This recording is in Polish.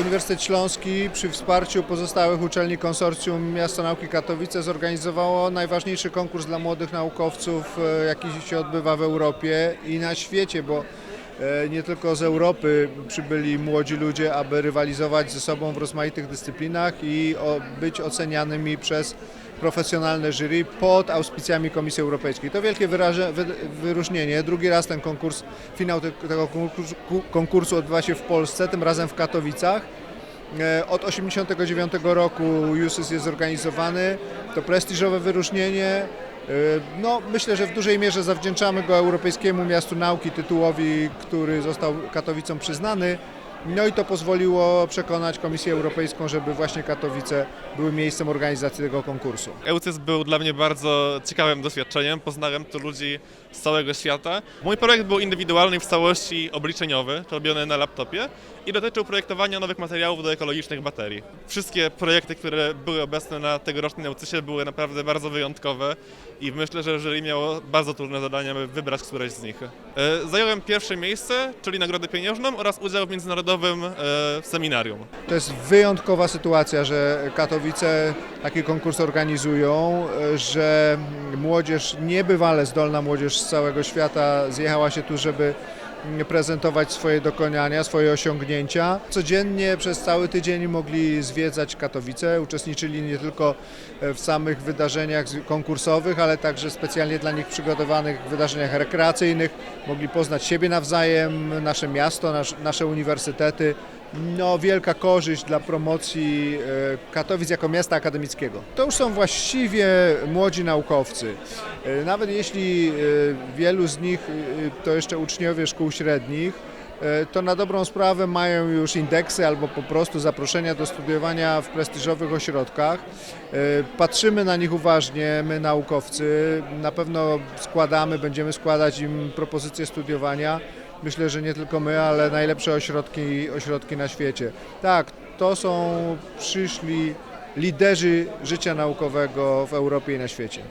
Uniwersytet Śląski przy wsparciu pozostałych uczelni konsorcjum Miasto Nauki Katowice zorganizowało najważniejszy konkurs dla młodych naukowców, e, jaki się odbywa w Europie i na świecie, bo nie tylko z Europy przybyli młodzi ludzie, aby rywalizować ze sobą w rozmaitych dyscyplinach i być ocenianymi przez profesjonalne jury pod auspicjami Komisji Europejskiej. To wielkie wyraże, wy, wyróżnienie. Drugi raz ten konkurs, finał te, tego konkursu, konkursu odbywa się w Polsce, tym razem w Katowicach. E, Od 1989 roku USYS jest zorganizowany. To prestiżowe wyróżnienie. E, No, myślę, że w dużej mierze zawdzięczamy go Europejskiemu Miastu Nauki, tytułowi, który został Katowicom przyznany. No i to pozwoliło przekonać Komisję Europejską, żeby właśnie Katowice były miejscem organizacji tego konkursu. EUCYS był dla mnie bardzo ciekawym doświadczeniem. Poznałem tu ludzi z całego świata. Mój projekt był indywidualny w całości obliczeniowy, robiony na laptopie i dotyczył projektowania nowych materiałów do ekologicznych baterii. Wszystkie projekty, które były obecne na tegorocznym EUCYSie były naprawdę bardzo wyjątkowe i myślę, że jury miało bardzo trudne zadanie, aby wybrać któreś z nich. E, Zająłem pierwsze miejsce, czyli nagrodę pieniężną oraz udział w międzynarodowym e, seminarium. To jest wyjątkowa sytuacja, że Katowice taki konkurs organizują, e, że młodzież, niebywale zdolna młodzież z całego świata zjechała się tu, żeby prezentować swoje dokonania, swoje osiągnięcia. Codziennie przez cały tydzień mogli zwiedzać Katowice, uczestniczyli nie tylko w samych wydarzeniach konkursowych, ale także specjalnie dla nich przygotowanych wydarzeniach rekreacyjnych. Mogli poznać siebie nawzajem, nasze miasto, nasz, nasze uniwersytety. No, wielka korzyść dla promocji e, Katowic jako miasta akademickiego. To już są właściwie młodzi naukowcy. E, Nawet jeśli e, wielu z nich to jeszcze uczniowie szkół średnich, to na dobrą sprawę mają już indeksy albo po prostu zaproszenia do studiowania w prestiżowych ośrodkach. Patrzymy na nich uważnie, my naukowcy. Na pewno składamy, będziemy składać im propozycje studiowania. Myślę, że nie tylko my, ale najlepsze ośrodki, ośrodki na świecie. Tak, to są przyszli liderzy życia naukowego w Europie i na świecie.